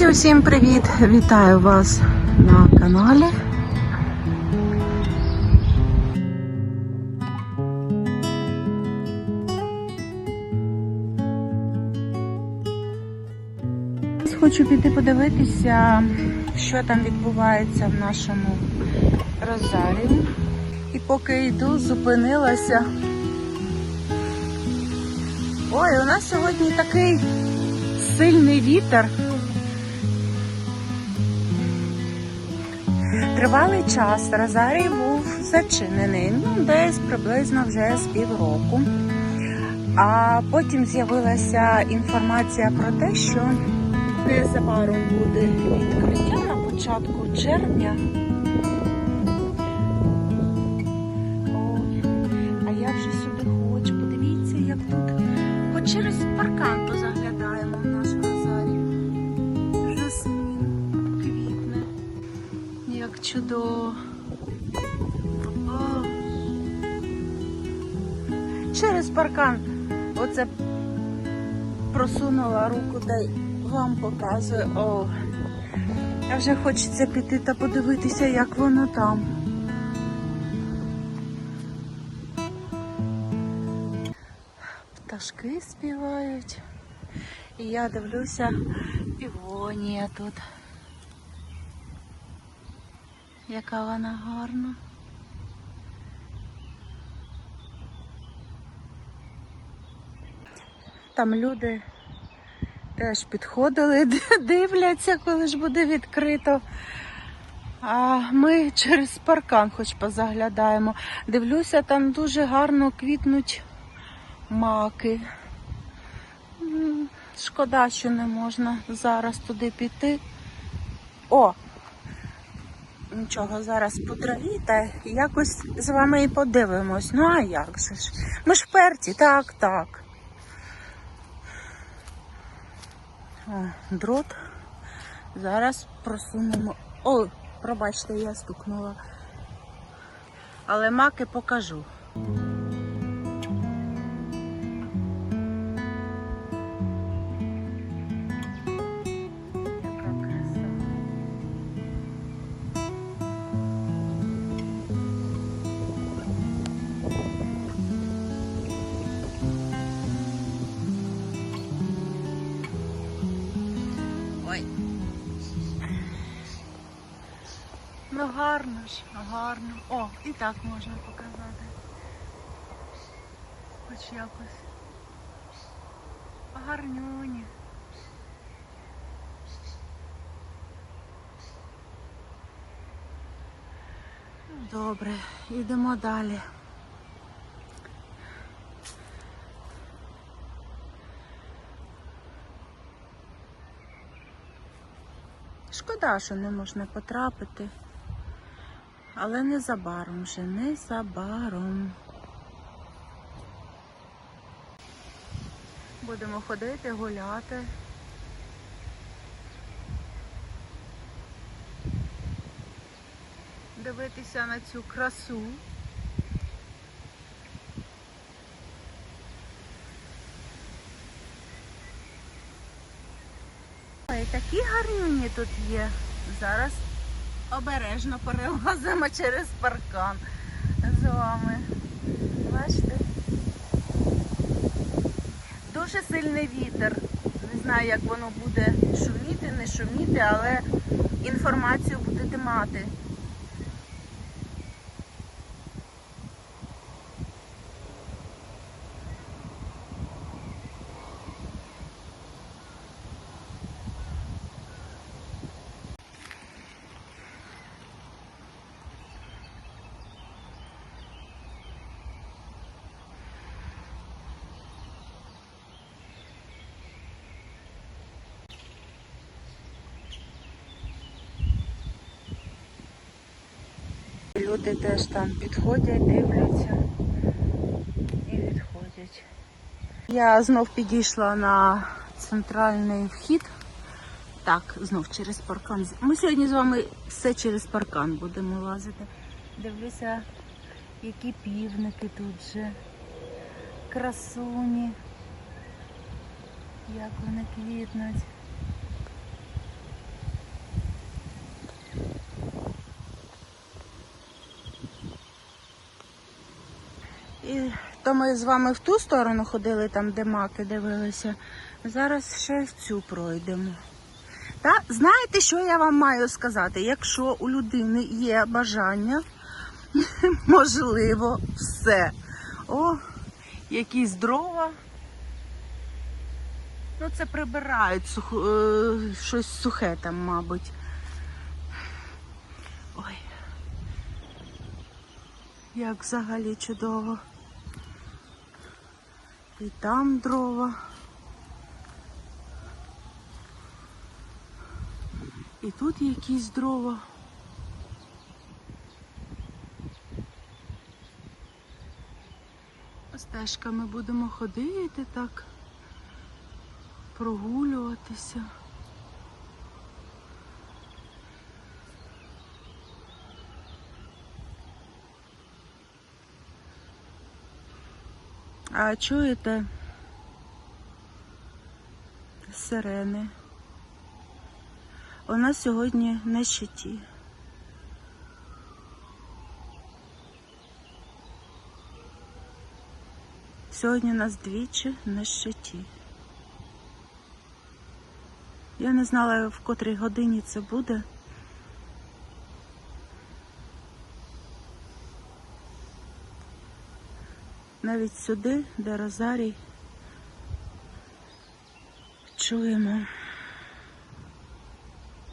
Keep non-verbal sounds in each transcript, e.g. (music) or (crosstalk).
Друзі, усім привіт! Вітаю вас на каналі. Хочу піти подивитися, що там відбувається в нашому розарії. І поки йду, зупинилася. Ой, у нас сьогодні такий сильний вітер. Тривалий час Розарій був зачинений, ну, десь приблизно вже з півроку. А потім з'явилася інформація про те, що незабаром буде відкриття на початку червня. Чудово. О. Через паркан оце просунула руку, дай вам показую. О. А вже хочеться піти та подивитися, як воно там. Пташки співають. І я дивлюся, півонія тут. Яка вона гарна. Там люди теж підходили, (laughs) дивляться, коли ж буде відкрито. А ми через паркан хоч позаглядаємо. Дивлюся, там дуже гарно квітнуть маки. Шкода, що не можна зараз туди піти. О! Нічого, зараз по траві та якось з вами і подивимось. Ну а як же ж? Ми ж перці, так, так. О, дрот. Зараз просунемо. О, пробачте, я стукнула. Але маки покажу. Гарно гарно. О, і так можна показати. Хоч якось. Гарнюні. Добре, йдемо далі. Шкода, що не можна потрапити. Але незабаром вже, незабаром. Будемо ходити, гуляти. Дивитися на цю красу. Ой, такі гарнюні тут є. Зараз обережно перелазимо через паркан з вами. Бачите? Дуже сильний вітер. Не знаю, як воно буде шуміти, не шуміти, але інформацію будете мати. Люди теж там підходять, дивляться і відходять. Я знов підійшла на центральний вхід. Так, знов через паркан. Ми сьогодні з вами все через паркан будемо лазити. Дивлюся, які півники тут же. Красуні. Як вони квітнуть. І то ми з вами в ту сторону ходили, там, де маки дивилися. Зараз ще в цю пройдемо. Та знаєте, що я вам маю сказати? Якщо у людини є бажання, (laughs) можливо, все. О, якісь дрова. Ну, це прибирають сух... е, щось сухе там, мабуть. Ой. Як взагалі чудово. І там дрова. І тут якісь дрова. Стежками будемо ходити так, прогулюватися. А чуєте сирени? У нас сьогодні на щиті. Сьогодні нас двічі на щиті. Я не знала, в котрій годині це буде. Навіть сюди, де Розарій, чуємо,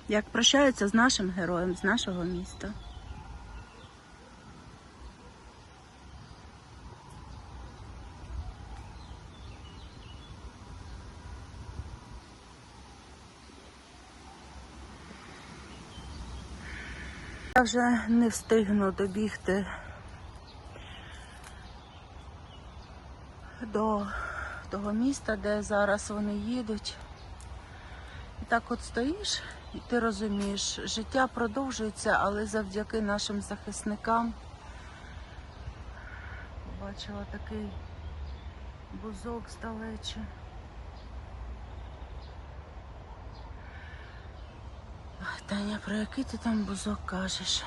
як прощаються з нашим героєм, з нашого міста. Я вже не встигну добігти до того міста, де зараз вони їдуть. І так от стоїш, і ти розумієш, життя продовжується, але завдяки нашим захисникам побачила такий бузок здалече. Ой, Таня, про який ти там бузок кажеш?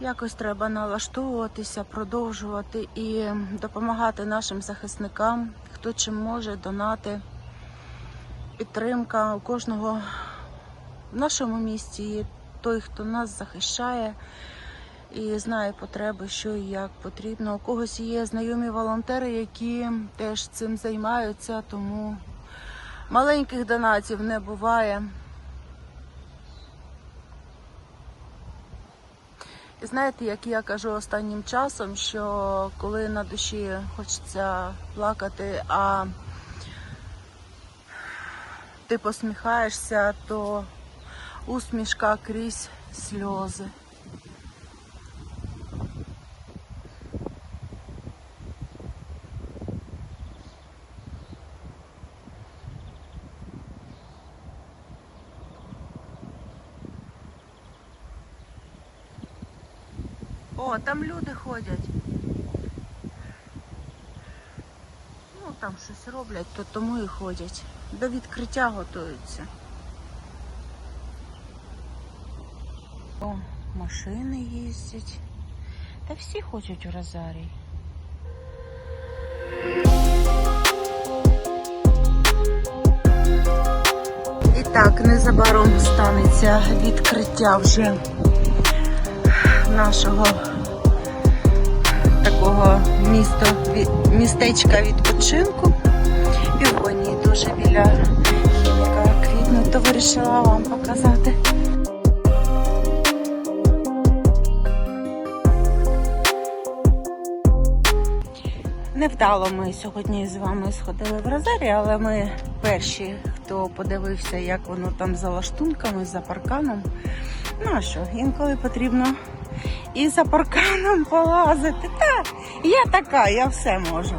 Якось треба налаштовуватися, продовжувати і допомагати нашим захисникам, хто чим може, донати. Підтримка у кожного в нашому місті є той, хто нас захищає і знає потреби, що і як потрібно. У когось є знайомі волонтери, які теж цим займаються, тому маленьких донатів не буває. І знаєте, як я кажу останнім часом, що коли на душі хочеться плакати, а ти посміхаєшся, то усмішка крізь сльози. О, там люди ходять. Ну, там щось роблять, то тому і ходять. До відкриття готуються. О, машини їздять. Та всі хочуть у Розарій. І так, незабаром станеться відкриття вже нашого міста, містечка відпочинку. Півгонії дуже біля хіміка квітнуть, то вирішила вам показати. Невдало ми сьогодні з вами сходили в Розарі, але ми перші, хто подивився, як воно там за лаштунками, за парканом. Ну а що, інколи потрібно і за парканом полазити. Та, я така, я все можу.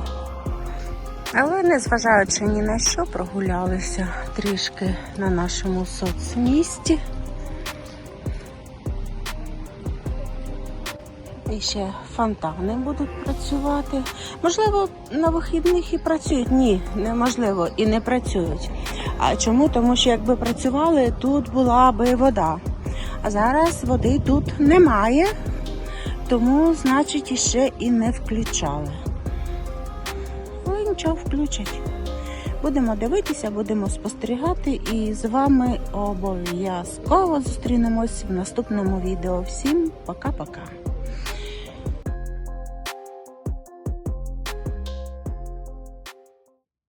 Але незважаючи ні на що, прогулялися трішки на нашому соцмісті. І ще фонтани будуть працювати. Можливо, на вихідних і працюють. Ні, неможливо і не працюють. А чому? Тому що якби працювали, тут була би вода. А зараз води тут немає, тому, значить, іще і не включали. Але нічого включать. Будемо дивитися, будемо спостерігати і з вами обов'язково зустрінемось в наступному відео. Всім пока-пока!